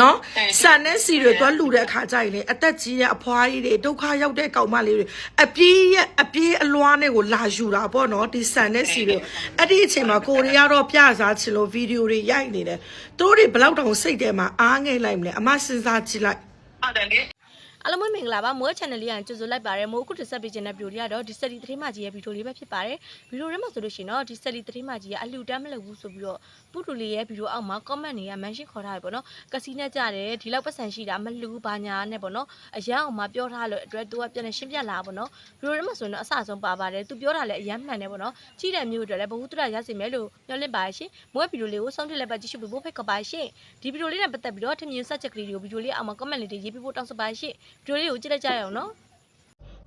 နော်ဆန်နဲ့စီတွေသွားလှူတဲ့အခါကျရင်လေအသက်ကြီးတဲ့အဖွားကြီးတွေဒုက္ခရောက်တဲ့ကောင်မလေးတွေအပြေးရဲ့အပြေးအလွားနဲ့ကိုလာယူတာပေါ့နော်ဒီဆန်နဲ့စီတွေအဲ့ဒီအချိန်မှာကိုရီးယားတော့ပြစားချင်လို့ဗီဒီယိုတွေရိုက်နေတယ်သူတို့တွေဘယ်လောက်တောင်စိတ်ထဲမှာအားငယ်လိုက်မလဲအမစဉ်းစားကြည့်လိုက်ဟုတ်တယ်လေ အားလုံးပဲမင်္ဂလာပါမိုး channel လေးကကြိုဆိုလိုက်ပါရမိုးအခုတစ်ဆက်ပေးခြင်းတဲ့ဗီဒီယိုလေးကတော့ဒီစက်လီသတင်းမကြီးရဲ့ဗီဒီယိုလေးပဲဖြစ်ပါတယ်ဗီဒီယိုထဲမှာဆိုလို့ရှိရင်တော့ဒီစက်လီသတင်းမကြီးကအလှူတမ်းမလုပ်ဘူးဆိုပြီးတော့ပုတူလေးရဲ့ဗီဒီယိုအောက်မှာ comment တွေက mention ခေါ်ထားရပေါ့နော်ကစီနဲ့ကြတယ်ဒီလောက်ပတ်စံရှိတာမလှူဘာညာနဲ့ပေါ့နော်အရန်အောင်မှာပြောထားလို့အတွက်သူကပြန်နေရှင်းပြလာပေါ့နော်ဗီဒီယိုထဲမှာဆိုရင်တော့အဆအဆုံးပါပါတယ်သူပြောတာလည်းအရန်မှန်တယ်ပေါ့နော်ကြည့်တဲ့မျိုးတွေလည်းဘ ഹു တရရစီမယ်လို့ညွှန်လင့်ပါရှင်မိုးဗီဒီယိုလေးကိုဆုံးဖြတ်လိုက်ပါကြည့်ရှုဖို့ဖိတ်ခေါ်ပါရှင်ဒီဗီဒီယိုလေးနဲ့ပတ်သက်ပြီးတော့ထင်မြင်ဆက်ချက်ကလေးတွေကိုဗီဒီယိုလေးအောက်မှာ comment လေးတွေရေးပြဖို့တောင်းဆိုပါရှင်ဗီဒီယိုလေးကိုကြည့်လိုက်ကြရအောင်နော်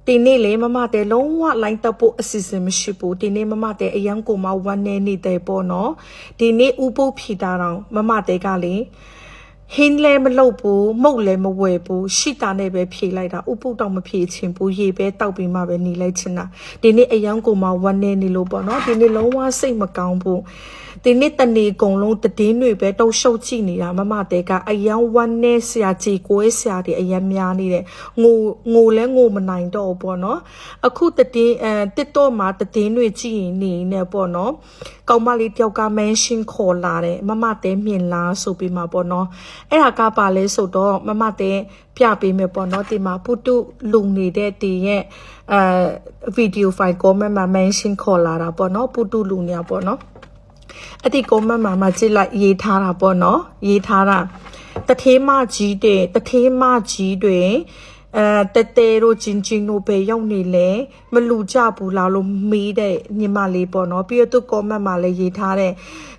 ဒီနေ့လေမမတဲ့လုံးဝလိုင်းတက်ဖို့အစီအစဉ်မရှိဘူးဒီနေ့မမတဲ့အရန်ကိုမဝမ်းနေနေတယ်ပေါ့နော်ဒီနေ့ဥပုပ်ဖြီတာတောင်မမတဲ့ကလေ ဟင်းလဲမလုပ်ဘူးမုတ်လဲမဝယ်ဘူးရှိတာနဲ့ပဲဖြေလိုက်တာဥပုပ်တော့မဖြေချင်ဘူးရေပဲတောက်ပြီးမှပဲနေလိုက်ချင်တာဒီနေ့အရန်ကိုမဝမ်းနေနေလို့ပေါ့နော်ဒီနေ့လုံးဝစိတ်မကောင်းဘူးဒီနေ့တနေကုံလုံးတည်င်းတွေပဲတုံရှုပ်ကြည့်နေတာမမတဲ့ကအရန်ဝမ်းနေဆရာကြီးကိုယ်ဆရာတွေအရန်များနေတယ်ငိုငိုလဲငိုမနိုင်တော့ဘူးပေါ့နော်အခုတည်င်းအဲတစ်တော့မှာတည်င်းတွေကြည့်ရင်နေနေပေါ့နော်ကောင်မလေးတယောက်က mention ခေါ်လာတယ်မမတဲ့မြင်လားဆိုပြီးမှပေါ့နော်အဲ့ဒါကပါလဲဆိုတော့မမတဲ့ပြပေးမယ်ပေါ့နော်ဒီမှာပုတုလုံနေတဲ့တည်ရဲ့အဲဗီဒီယိုဖိုင် comment မှာ mention ခေါ်လာတာပေါ့နော်ပုတုလုံနေပေါ့နော်အဲ့ဒီ comment မှာမကြည့်လိုက်ရေးထားတာပေါ့နော်ရေးထားတာတထေးမကြီးတဲ့တထေးမကြီးတွေ အဲတဲတဲတို့ချင်းချင်းတို့ပဲရောက်နေလဲမလူကြဘူးလားလို့မေးတဲ့ညီမလေးပေါ့နော်ပြီးတော့သူ comment မှာလည်းရေးထားတဲ့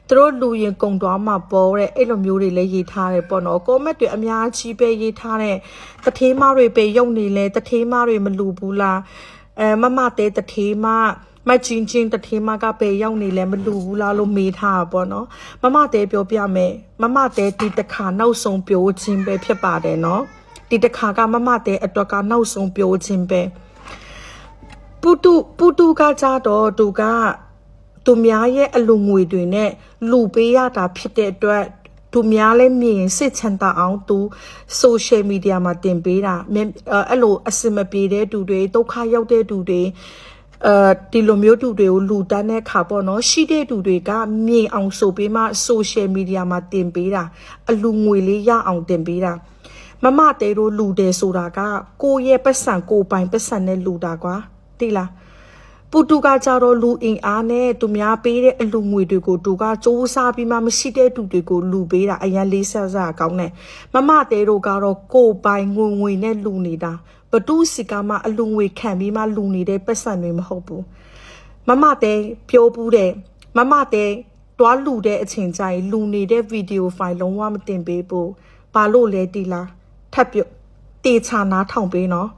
သူတို့လူရင်ကုံသွားမှာပေါ်တဲ့အဲ့လိုမျိုးတွေလည်းရေးထားတယ်ပေါ့နော် comment တွေအများကြီးပဲရေးထားတဲ့တထေးမတွေပဲရောက်နေလဲတထေးမတွေမလူဘူးလားအဲမမတဲတထေးမမချင်းချင်းတထေးမကပဲရောက်နေလဲမလူဘူးလားလို့မေးထားတာပေါ့နော်မမတဲပြောပြမယ်မမတဲဒီတစ်ခါနောက်ဆုံးပြောခြင်းပဲဖြစ်ပါတယ်နော် ဒီတစ်ခါကမမတဲအတွက်ကနောက်ဆုံးပြောခြင်းပဲပုတုပုတုကကြတော့သူကသူများရဲ့အလူငွေတွေနဲ့လူပေးရတာဖြစ်တဲ့အတွက်သူများလည်းမြင်စစ်ချမ်းသာအောင်သူ social media မှာတင်ပေးတာမြင်အဲ့လိုအစင်မပြေတဲ့သူတွေဒုက္ခရောက်တဲ့သူတွေအဲဒီလိုမျိုးတူတွေကိုလူတန်းတဲ့ခါပေါ့နော်ရှိတဲ့တူတွေကမြင်အောင်ဆိုပေးမှ social media မှာတင်ပေးတာအလူငွေလေးရအောင်တင်ပေးတာ မမတဲတို့လူတယ်ဆိုတာကကိုယ့်ရဲ့ပတ်စံကိုယ်ပိုင်ပတ်စံနဲ့လူတာကွာသိလားပူတူကကြတော့လူအင်အားနဲ့သူများပေးတဲ့အလူငွေတွေကိုသူကစ조사ပြီးမှမရှိတဲ့တူတွေကိုလူပေးတာအရင်လေးဆက်ဆက်ကောင်းတယ်မမတဲတို့ကတော့ကိုယ်ပိုင်ငွေငွေနဲ့လူနေတာဘတူးစီကမှအလူငွေခံပြီးမှလူနေတဲ့ပတ်စံတွေမဟုတ်ဘူးမမတဲပြောဘူးတဲ့မမတဲတွားလူတဲ့အချိန်ကျရင်လူနေတဲ့ဗီဒီယိုဖိုင်လုံးဝမတင်ပေးဘူးဘာလို့လဲတီလား ထပ်ပြောတေချာနားထောင်ပေးနော်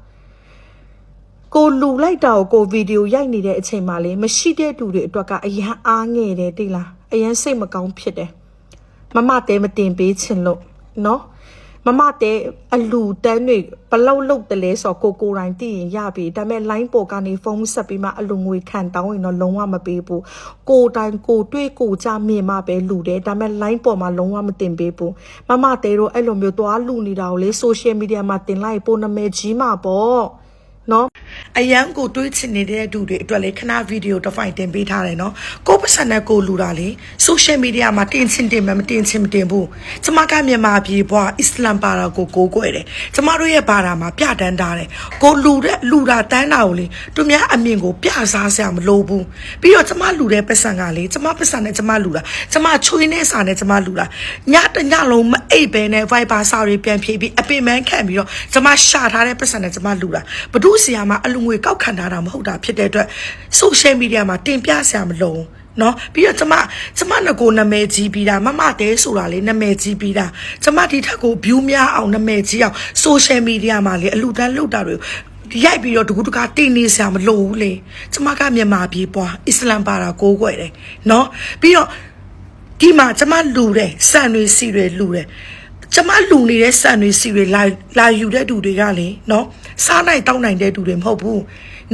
ကိုလူလိုက်တာကိုကိုဗီဒီယိုရိုက်နေတဲ့အချိန်မှာလေမရှိတဲ့သူတွေအတွက်ကအရန်အားငယ်တယ်တိလားအရန်စိတ်မကောင်းဖြစ်တယ်မမတဲမတင်ပေးချင်လို့နော် မမတဲအလူတန်းတွေဘလောက်လုတ်တယ်လဲဆိုတော့ကိုကိုတိုင်းသိရင်ရပြီဒါပေမဲ့ line ပေါ်ကနေဖုန်းဆက်ပြီးမှအလူငွေခံတောင်းရင်တော့လုံးဝမပေးဘူးကိုတိုင်းကိုတွေ့ကိုကြမြင်မှပဲလူတယ်ဒါပေမဲ့ line ပေါ်မှာလုံးဝမတင်ပေးဘူးမမတဲတို့အဲ့လိုမျိုးသွားလူနေတာကိုလေ social media မှာတင်လိုက်ပိုနာမည်ကြီးမှာပေါ့နော် အရန်ကိုတွေးချင်နေတဲ့သူတွေအတွက်လေခဏဗီဒီယိုတစ်ဖိုင်တင်ပေးထားတယ်နော်ကိုယ့်ပတ်စံနဲ့ကိုယ်လူတာလေဆိုရှယ်မီဒီယာမှာတင်ချင်တင်မယ်မတင်ချင်မတင်ဘူးကျမကမြန်မာပြည်ဘွားအစ္စလမ်ဘာသာကိုကိုးကွယ်တယ်ကျမတို့ရဲ့ဘာသာမှာပြတန်းထားတယ်ကိုလူတဲ့လူတာတန်းတာကိုလေသူများအမြင်ကိုပြစားစရာမလိုဘူးပြီးတော့ကျမလူတဲ့ပတ်စံကလေကျမပတ်စံနဲ့ကျမလူတာကျမချွေးနဲ့စာနဲ့ကျမလူတာညတညလုံးမအိပ်ဘဲနဲ့ Viber စာတွေပြန်ဖြေပြီးအပင်ပန်းခံပြီးတော့ကျမရှာထားတဲ့ပတ်စံနဲ့ကျမလူတာဘဒုဆရာမအလူငွေကောက်ခံထားတာမဟုတ်တာဖြစ်တဲ့အတွက် social media မှာတင်ပြဆရာမလိုဘူးနော်ပြီးတော့ကျမကျမငကိုနာမည်ကြီးပြီးတာမမတဲဆိုတာလေနာမည်ကြီးပြီးတာကျမဒီထက်ကို view များအောင်နာမည်ကြီးအောင် social media မှာလေအလူတန်းလုတ်တာတွေရိုက်ပြီးတော့တကူတကာတင်နေဆရာမလိုဘူးလေကျမကမြန်မာပြည်ပွားအစ္စလမ်ဘာသာကိုးကွယ်တယ်နော်ပြီးတော့ဒီမှာကျမလူတယ်စံတွေစီတွေလူတယ်ကျမလူနေတဲ့စံတွေစီတွေလာလာယူတဲ့သူတွေကလေနော် စားနိုင်တောင်းနိုင်တဲ့သူတွေမဟုတ်ဘူး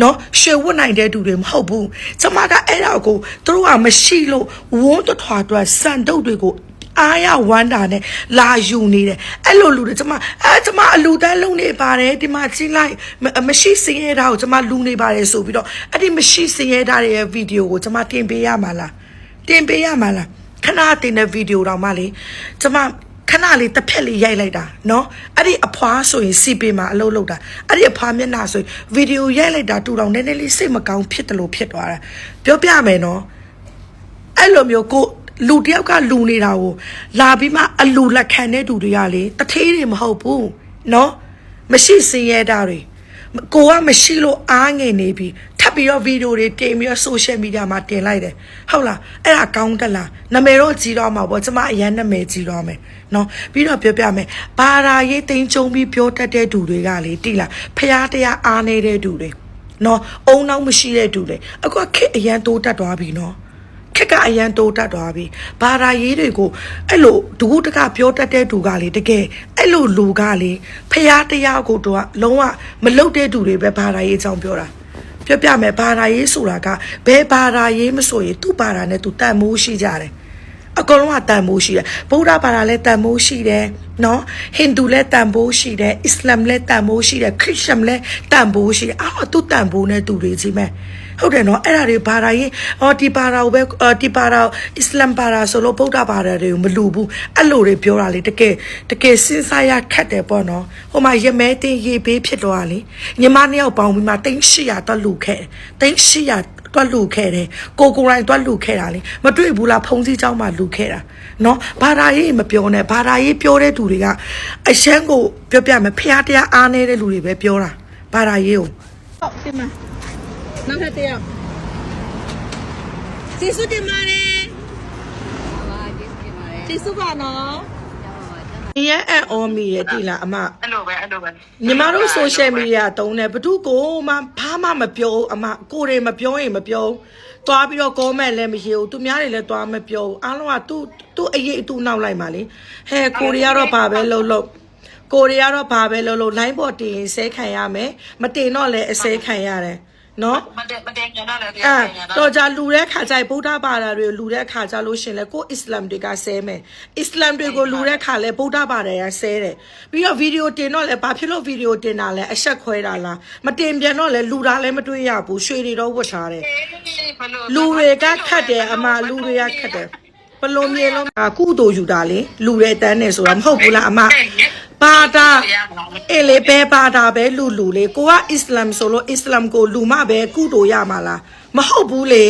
နော်ရွှေဝတ်နိုင်တဲ့သူတွေမဟုတ်ဘူးကျမကအဲ့ဒါကိုသူတို့ကမရှိလို့ဝန်းတထွားအတွက်စံတုပ်တွေကိုအားရဝမ်းတာနဲ့လာယူနေတယ်အဲ့လိုလူတွေကျမအဲကျမအလူတန်းလုံးနေပါတယ်ဒီမှာကြည့်လိုက်မမရှိစင်ရတာကိုကျမလူနေပါတယ်ဆိုပြီးတော့အဲ့ဒီမရှိစင်ရတာရဲ့ဗီဒီယိုကိုကျမတင်ပေးရမှာလားတင်ပေးရမှာလားခဏတင်တဲ့ဗီဒီယိုတော့မှလေကျမ ခဏလေးတစ်ဖက်လေးရိုက်လိုက်တာเนาะအဲ့ဒီအဖွားဆိုရင်စီပေးမှာအလုပ်လုပ်တာအဲ့ဒီအဖွားမျက်နှာဆိုရင်ဗီဒီယိုရိုက်လိုက်တာတူတောင်နည်းနည်းလေးစိတ်မကောင်းဖြစ်တယ်လို့ဖြစ်သွားတာပြောပြမယ်နော် အဲ့လိုမျိုးကိုလူတယောက်ကလူနေတာကိုလာပြီးမှအလူလက်ခံတဲ့သူတွေကလေတထေးတွေမဟုတ်ဘူးเนาะမရှိစင်ရတာတွေ ကိုကမရှိလို့အားငယ်နေပြီထပ်ပြီးတော့ဗီဒီယိုတွေတင်ပြီးတော့ social media မှာတင်လိုက်တယ်ဟုတ်လားအဲ့ဒါကောင်းတယ်လားနာမည်တော့ကြီးတော့မှာပေါ့ကျမအရင်နာမည်ကြီးတော့မယ်နော်ပြီးတော့ပြောပြမယ်ဘာသာရေးတင်ကြုံပြီးပြောတတ်တဲ့သူတွေကလေတိလားဖျားတရားအားနေတဲ့သူတွေနော်အုံနောက်မရှိတဲ့သူတွေအခုကခက်အရန်တိုးတက်သွားပြီနော် ခက်ကအရန်တိုးတက်သွားပြီဘာသာရေးတွေကိုအဲ့လိုဒုတကပြောတတ်တဲ့သူကလေတကယ်အဲ့လိုလူကလေဖျားတရားကိုတော့လုံးဝမလုတ်တဲ့သူတွေပဲဘာသာရေးအကြောင်းပြောတာပြောပြမယ်ဘာသာရေးဆိုတာကဘယ်ဘာသာရေးမဆိုရင်သူ့ဘာသာနဲ့သူတန်မိုးရှိကြတယ် အကောင်လုံးကတန်ဖိုးရှိတယ်ဗုဒ္ဓဘာသာလည်းတန်ဖိုးရှိတယ်နော်ဟိန္ဒူလည်းတန်ဖိုးရှိတယ်အစ္စလာမ်လည်းတန်ဖိုးရှိတယ်ခရစ်ယာန်လည်းတန်ဖိုးရှိတယ်အားလုံးသူတန်ဖိုးနဲ့သူတွေကြီးမဲ့ဟုတ်တယ်နော်အဲ့ဒါတွေဘာသာရေးဟောဒီဘာသာကိုပဲအော်ဒီဘာသာအစ္စလာမ်ဘာသာဆိုလို့ဗုဒ္ဓဘာသာတွေကိုမလူဘူးအဲ့လိုတွေပြောတာလေတကယ်တကယ်စဉ်းစားရခက်တယ်ပေါ့နော်ဟိုမှာရမဲတင်ရေဘေးဖြစ်တော့လေညီမနှစ်ယောက်ပေါင်းပြီးမှတိန့်800တော့လူခဲ့တိန့်800 တွက်လူခဲ့တယ်ကိုကိုရိုင်းတွက်လူခဲ့တာလေမတွေ့ဘူးလားဖုံးစည်းเจ้าမှာလူခဲ့တာเนาะဘာသာရေးမပြောနဲ့ဘာသာရေးပြောတဲ့သူတွေကအရှမ်းကိုပြောပြမယ်ဖះတရားအားနေတဲ့လူတွေပဲပြောတာဘာသာရေးကို ဟုတ်တင်မနောက်ထပ်တစ်ယောက်ကျေးဇူးတင်ပါတယ်ကျေးဇူးပါနော် အရင်အအော်မီရဲ့တိလားအမအဲ့လိုပဲအဲ့လိုပဲညီမတို့ social media တုံးတယ်ဘသူကိုမှဘာမှမပြောဘူးအမကိုတွေမပြောရင်မပြောဘူးသွားပြီးတော့ comment လည်းမရေးဘူးသူများတွေလည်းသွားမပြောဘူးအားလုံးကသူ့သူ့အရေးအတူနောက်လိုက်ပါလေဟဲကိုတွေကတော့ဘာပဲလုပ်လို့ကိုတွေကတော့ဘာပဲလုပ်လို့ line ပေါ်တင်ရင်ဆဲခံရမယ်မတင်တော့လည်းအဆဲခံရတယ် နော်မတက်မတက်ညာတော့လည်းအဲညာတော့ကြလူတဲ့ခါကျရင်ဗုဒ္ဓဘာသာတွေလူတဲ့ခါကျလို့ရှရင်လဲကိုအစ္စလာမ်တွေကဆဲမယ်အစ္စလာမ်တွေကိုလူတဲ့ခါလဲဗုဒ္ဓဘာသာရဆဲတယ်ပြီးတော့ဗီဒီယိုတင်တော့လဲဘာဖြစ်လို့ဗီဒီယိုတင်တာလဲအဆက်ခွဲတာလားမတင်ပြန်တော့လဲလူတာလဲမတွေ့ရဘူးရွှေတွေတော့ဝတ်ထားတယ်လူတွေကခတ်တယ်အမလူတွေကခတ်တယ်ဘလုံးမြေလုံးအကုသိုလ်ယူတာလေလူတွေတန်းနေဆိုတာမဟုတ်ဘူးလားအမ ဘာသာအေးလေဘယ်ဘာသာပဲလူလူလေကိုကအစ္စလာမ်ဆိုလို့အစ္စလာမ်ကိုလူမပဲကုသိုလ်ရမှာလားမဟုတ်ဘူးလေ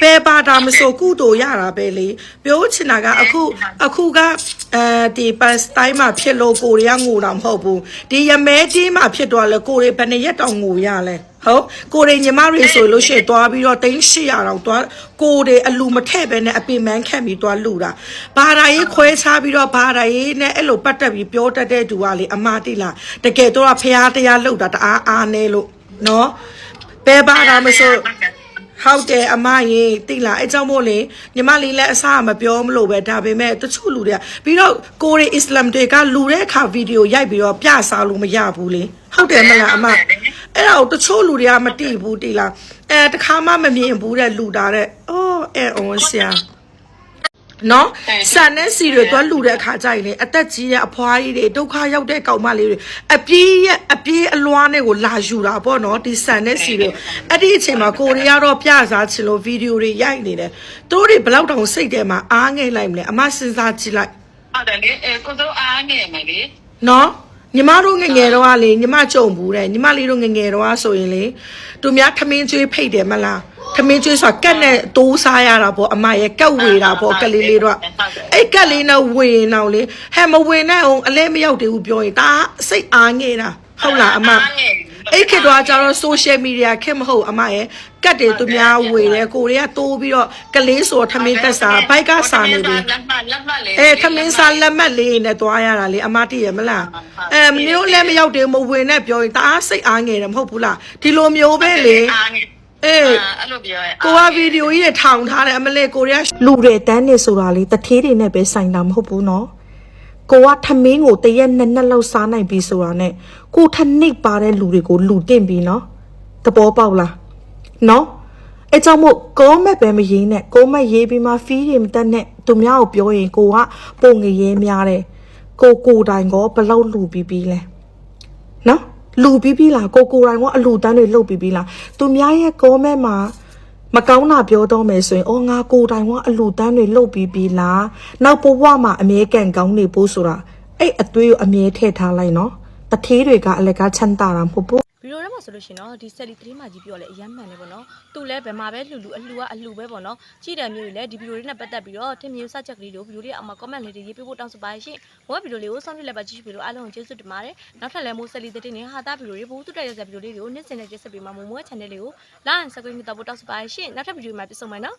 ဘယ်ဘာသာမဆိုကုသိုလ်ရတာပဲလေပြောချင်တာကအခုအခုကအဲဒီပတ်စတိုင်းမှာဖြစ်လို့ကိုရီးယားငိုတာမဟုတ်ဘူးဒီရမဲတီးမှာဖြစ်သွားလဲကိုရီးဘယ်နှစ်ရက်တောင်ငိုရလဲ ဟုတ်ကိုရီးညီမတွေဆိုလို့ရှိရင်တွားပြီးတော့တင်း800တောင်တွားကိုတွေအလူမထည့်ပဲနဲ့အပင်မန်းခတ်ပြီးတွားလူတာဘာသာရေးခွဲခြားပြီးတော့ဘာသာရေးနဲ့အဲ့လိုပတ်သက်ပြီးပြောတတ်တဲ့သူကလေအမတိလားတကယ်တော့ဖះတရားလှုပ်တာတအားအားနေလို့နော်ဘယ်ဘာသာမဆို ဟုတ်တယ်အမရေတိလားအဲကြောင့်မို့လေညီမလေးလည်းအစားမပြောမလို့ပဲဒါပေမဲ့တချို့လူတွေကပြီးတော့ကိုရီအစ္စလာမ်တွေကလူတဲ့အခါဗီဒီယိုရိုက်ပြီးတော့ပြစားလို့မရဘူးလေဟုတ်တယ်မလားအမအဲ့ဒါကိုတချို့လူတွေကမတိဘူးတိလားအဲတခါမှမမြင်ဘူးတဲ့လူတာတဲ့အော်အဲအော်ဆရာ နော်ဆန်နဲ့စီတွေတော့လူတဲ့အခါကျရင်လေအသက်ကြီးတဲ့အဖွားကြီးတွေဒုက္ခရောက်တဲ့ကောင်မလေးတွေအပြေးရဲ့အပြေးအလွားနဲ့ကိုလာယူတာပေါ့နော်ဒီဆန်နဲ့စီတွေအဲ့ဒီအချိန်မှာကိုရီးယားတော့ပြစားချင်လို့ဗီဒီယိုတွေရိုက်နေတယ်သူတို့တွေဘယ်လောက်တောင်စိတ်ထဲမှာအားငယ်လိုက်မလဲအမစဉ်းစားကြည့်လိုက်ဟုတ်တယ်လေအဲကိုတို့အားငယ်မယ်လေနော်ညီမတို့ငယ်ငယ်တော့ကလေညီမကြုံဘူးတဲ့ညီမလေးတို့ငယ်ငယ်တော့ကဆိုရင်လေသူများထမင်းကျွေးဖိတ်တယ်မလား ထမင်းကျွေးဆိုတာကက်နဲ့တိုးစားရတာပေါ့အမရဲ့ကက်ဝေတာပေါ့ကက်လေးလေးတော့အဲ့ကက်လေးနဲ့ဝေရင်တော့လေဟဲ့မဝေနဲ့အောင်အလဲမရောက်သေးဘူးပြောရင်ဒါစိတ်အားငယ်တာဟုတ်လားအမအဲ့ခေတ်တော့ကျတော့ social media ခက်မဟုတ်အမရဲ့ကက်တွေသူများဝေတယ်ကိုတွေကတိုးပြီးတော့ကလေးဆိုထမင်းတက်စားဘိုက်ကစားနေပြီလက်မှတ်လက်မှတ်လေအဲထမင်းစားလက်မှတ်လေးနဲ့သွားရတာလေအမတည့်ရမလားအဲမမျိုးလည်းမရောက်တယ်မဝင်နဲ့ပြောရင်တအားစိတ်အားငယ်တယ်မဟုတ်ဘူးလားဒီလိုမျိုးပဲလေ အားငယ်အေးအဲ့လိုပြောရဲကိုကဗီဒီယိုကြီးတွေထောင်ထားတယ်အမလေးကိုရီးယားလူတွေတန်းနေဆိုတာလေတထေးတွေနဲ့ပဲဆိုင်တာမဟုတ်ဘူးနော်ကိုကထမင်းကိုတရက်နှစ်နှစ်လောက်စားနိုင်ပြီဆိုတာနဲ့ကိုထနှိပ်ပါတဲ့လူတွေကိုလူတင်ပြီနော်သဘောပေါက်လားနော်အဲကြောင့်မို့ကောမက်ပဲမရေးနဲ့ကောမက်ရေးပြီးမှဖီးတွေမတက်နဲ့သူများကိုပြောရင်ကိုကပုံငရဲများတယ်ကိုကိုတိုင်ကောဘယ်လောက်လူပြီးပြီးလဲနော် လူပြီးပြီးလားကိုကိုတိုင်ကအလူတန်းတွေလှုပ်ပြီးပြီးလားသူများရဲ့ comment မှာမကောင်းတာပြောတော့မယ်ဆိုရင်အော်ငါကိုတိုင်ကအလူတန်းတွေလှုပ်ပြီးပြီးလားနောက်ဘဝမှာအမြဲကန်ကောင်းနေဖို့ဆိုတာအဲ့အသွေးကိုအမြဲထည့်ထားလိုက်နော်တထေးတွေကအလကချမ်းသာတာမဟုတ်ဘူး ဗီဒီယိုထဲမှာဆိုလို့ရှိရင်တော့ဒီဆက်လီသတင်းမကြီးပြောလဲအယမ်းမှန်တယ်ပေါ့နော်သူလည်းဘယ်မှာပဲလှူလှူအလှူကအလှူပဲပေါ့နော်ကြည့်တယ်မျိုးကြီးလည်းဒီဗီဒီယိုလေးနဲ့ပတ်သက်ပြီးတော့ထင်မြင်စချက်ကလေးတို့ဗီဒီယိုလေးအောက်မှာ comment လေးတွေရေးပေးဖို့တောင်းဆိုပါရှင်မောဗီဒီယိုလေးကိုစောင့်ကြည့်လိုက်ပါကြည့်ရှုပြီးတော့အားလုံးကိုကျေးဇူးတင်ပါတယ်နောက်ထပ်လည်းမိုးဆက်လီသတင်းနဲ့ဟာတာဗီဒီယိုတွေဘူးတူတက်ရတဲ့ဗီဒီယိုလေးတွေကိုနေ့စဉ်နဲ့ကျေးဇူးပေးမှာမိုးမိုး channel လေးကို like and subscribe လုပ်ဖို့တောင်းဆိုပါရှင်နောက်ထပ်ဗီဒီယိုမှာပြန်ဆုံမယ်နော်